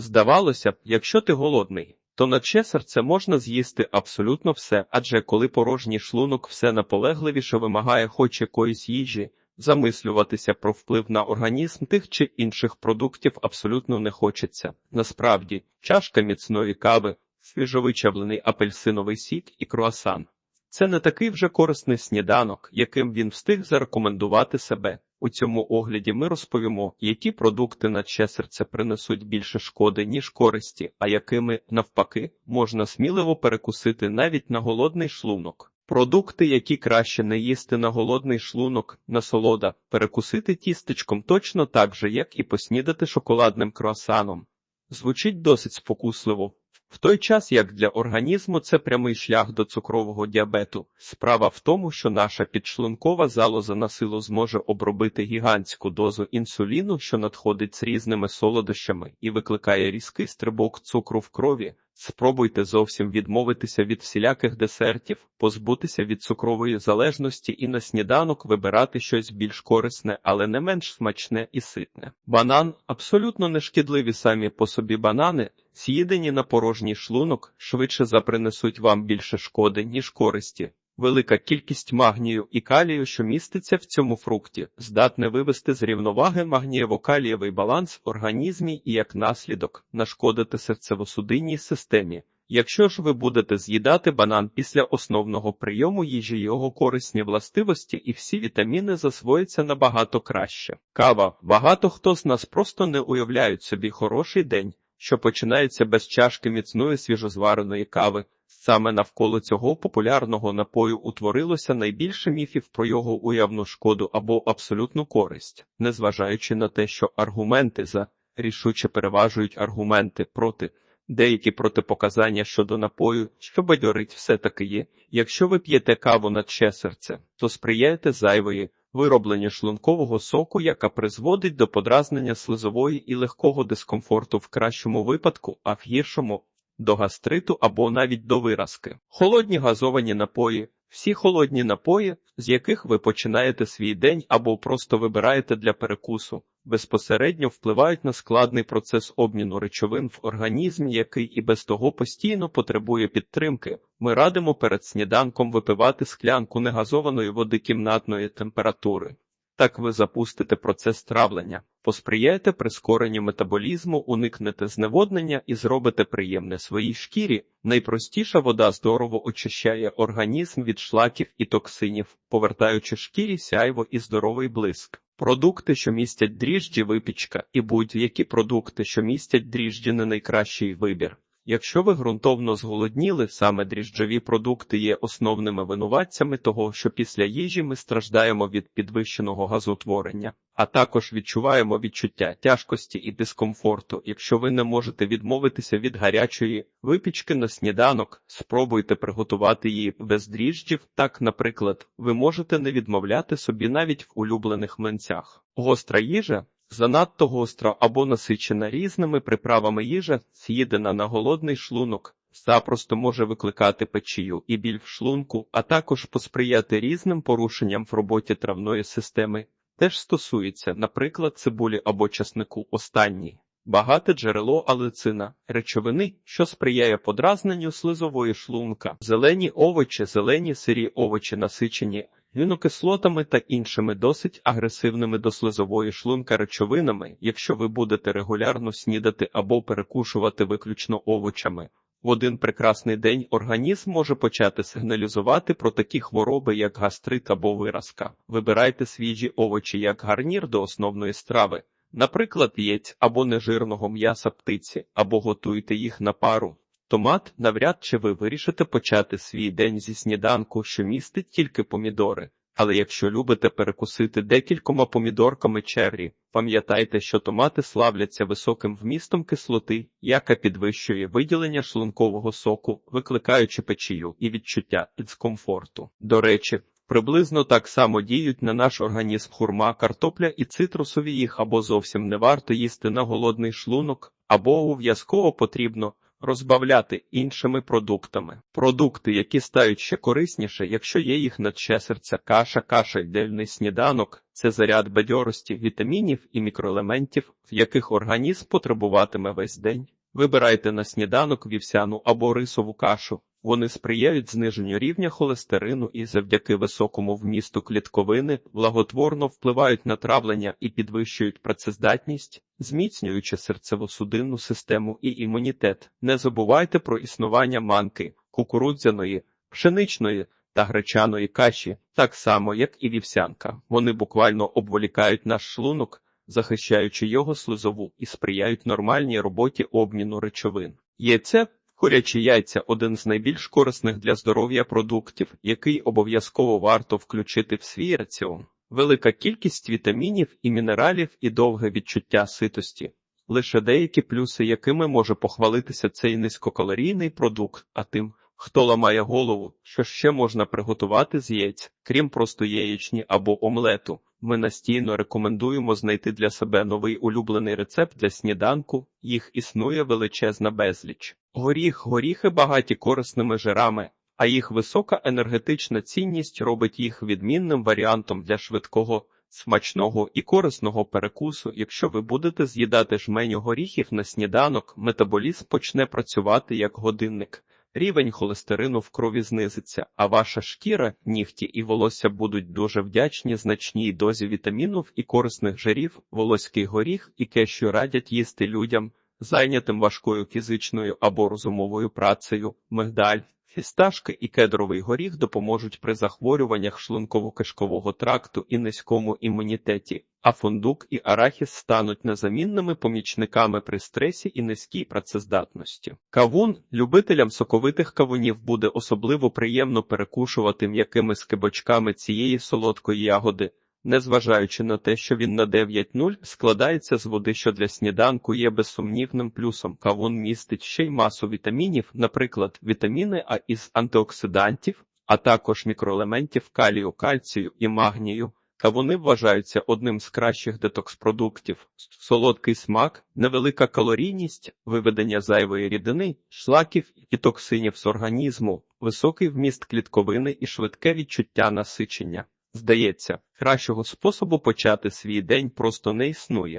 Здавалося б, якщо ти голодний, то на серце можна з'їсти абсолютно все, адже коли порожній шлунок все наполегливіше вимагає хоч якоїсь їжі, замислюватися про вплив на організм тих чи інших продуктів абсолютно не хочеться. Насправді, чашка міцної кави, свіжовичавлений апельсиновий сік і круасан. Це не такий вже корисний сніданок, яким він встиг зарекомендувати себе. У цьому огляді ми розповімо, які продукти на че серце принесуть більше шкоди, ніж користі, а якими, навпаки, можна сміливо перекусити навіть на голодний шлунок. Продукти, які краще не їсти на голодний шлунок, насолода, перекусити тістечком точно так же, як і поснідати шоколадним круасаном. Звучить досить спокусливо, в той час як для організму це прямий шлях до цукрового діабету. Справа в тому, що наша підшлункова залоза на силу зможе обробити гігантську дозу інсуліну, що надходить з різними солодощами, і викликає різкий стрибок цукру в крові. Спробуйте зовсім відмовитися від всіляких десертів, позбутися від цукрової залежності і на сніданок вибирати щось більш корисне, але не менш смачне і ситне. Банан абсолютно нешкідливі самі по собі банани, з'їдені на порожній шлунок, швидше запринесуть вам більше шкоди, ніж користі. Велика кількість магнію і калію, що міститься в цьому фрукті, здатне вивести з рівноваги магнієво-калієвий баланс в організмі і як наслідок нашкодити серцево-судинній системі. Якщо ж ви будете з'їдати банан після основного прийому їжі, його корисні властивості і всі вітаміни засвояться набагато краще. Кава багато хто з нас просто не уявляють собі хороший день, що починається без чашки міцної свіжозвареної кави. Саме навколо цього популярного напою утворилося найбільше міфів про його уявну шкоду або абсолютну користь, незважаючи на те, що аргументи за рішуче переважують аргументи проти. Деякі протипоказання щодо напою, що бадьорить все таки є. Якщо ви п'єте каву на че серце, то сприяєте зайвої виробленню шлункового соку, яка призводить до подразнення слизової і легкого дискомфорту в кращому випадку, а в гіршому до гастриту або навіть до виразки. Холодні газовані напої. Всі холодні напої, з яких ви починаєте свій день або просто вибираєте для перекусу, безпосередньо впливають на складний процес обміну речовин в організмі, який і без того постійно потребує підтримки. Ми радимо перед сніданком випивати склянку негазованої води кімнатної температури. Так ви запустите процес травлення, посприяєте прискоренню метаболізму, уникнете зневоднення і зробите приємне своїй шкірі. Найпростіша вода здорово очищає організм від шлаків і токсинів, повертаючи шкірі сяйво і здоровий блиск. Продукти, що містять дріжджі, випічка, і будь-які продукти, що містять дріжджі, не найкращий вибір. Якщо ви ґрунтовно зголодніли, саме дріжджові продукти є основними винуватцями того, що після їжі ми страждаємо від підвищеного газотворення, а також відчуваємо відчуття тяжкості і дискомфорту. Якщо ви не можете відмовитися від гарячої випічки на сніданок, спробуйте приготувати її без дріжджів. Так, наприклад, ви можете не відмовляти собі навіть в улюблених млинцях. Гостра їжа Занадто гостра або насичена різними приправами їжа, з'їдена на голодний шлунок, запросто може викликати печію і біль в шлунку, а також посприяти різним порушенням в роботі травної системи. Теж стосується, наприклад, цибулі або часнику останній. Багате джерело алицина, речовини, що сприяє подразненню слизової шлунка, зелені овочі, зелені сирі овочі насичені Вінокислотами та іншими досить агресивними до слизової шлунка речовинами, якщо ви будете регулярно снідати або перекушувати виключно овочами. В один прекрасний день організм може почати сигналізувати про такі хвороби, як гастрит або виразка. Вибирайте свіжі овочі як гарнір до основної страви, наприклад, яєць або нежирного м'яса птиці, або готуйте їх на пару. Томат навряд чи ви вирішите почати свій день зі сніданку, що містить тільки помідори. Але якщо любите перекусити декількома помідорками черрі, пам'ятайте, що томати славляться високим вмістом кислоти, яка підвищує виділення шлункового соку, викликаючи печію і відчуття дискомфорту. До речі, приблизно так само діють на наш організм хурма, картопля і цитрусові їх або зовсім не варто їсти на голодний шлунок, або обов'язково потрібно розбавляти іншими продуктами. Продукти, які стають ще корисніше, якщо є їх наче серця, каша, каша, ідеальний сніданок, це заряд бадьорості, вітамінів і мікроелементів, в яких організм потребуватиме весь день. Вибирайте на сніданок вівсяну або рисову кашу. Вони сприяють зниженню рівня холестерину і завдяки високому вмісту клітковини благотворно впливають на травлення і підвищують працездатність, зміцнюючи серцево-судинну систему і імунітет. Не забувайте про існування манки, кукурудзяної, пшеничної та гречаної каші, так само як і вівсянка. Вони буквально обволікають наш шлунок, захищаючи його слизову і сприяють нормальній роботі обміну речовин. Яйце Курячі яйця один з найбільш корисних для здоров'я продуктів, який обов'язково варто включити в свій раціон. Велика кількість вітамінів і мінералів і довге відчуття ситості. Лише деякі плюси, якими може похвалитися цей низькокалорійний продукт, а тим, хто ламає голову, що ще можна приготувати з яєць, крім просто яєчні або омлету. Ми настійно рекомендуємо знайти для себе новий улюблений рецепт для сніданку. Їх існує величезна безліч. Горіх, горіхи багаті корисними жирами, а їх висока енергетична цінність робить їх відмінним варіантом для швидкого, смачного і корисного перекусу. Якщо ви будете з'їдати жменю горіхів на сніданок, метаболізм почне працювати як годинник. Рівень холестерину в крові знизиться, а ваша шкіра, нігті і волосся будуть дуже вдячні значній дозі вітамінів і корисних жирів, волоський горіх і кешю радять їсти людям, зайнятим важкою фізичною або розумовою працею, мигдаль. Фісташки і кедровий горіх допоможуть при захворюваннях шлунково-кишкового тракту і низькому імунітеті, а фундук і арахіс стануть незамінними помічниками при стресі і низькій працездатності. Кавун любителям соковитих кавунів буде особливо приємно перекушувати м'якими скибочками цієї солодкої ягоди. Незважаючи на те, що він на 9.0 складається з води, що для сніданку є безсумнівним плюсом. Кавун містить ще й масу вітамінів, наприклад, вітаміни А із антиоксидантів, а також мікроелементів калію, кальцію і магнію. Кавуни вважаються одним з кращих детокс-продуктів. Солодкий смак, невелика калорійність, виведення зайвої рідини, шлаків і токсинів з організму, високий вміст клітковини і швидке відчуття насичення. Здається, кращого способу почати свій день просто не існує.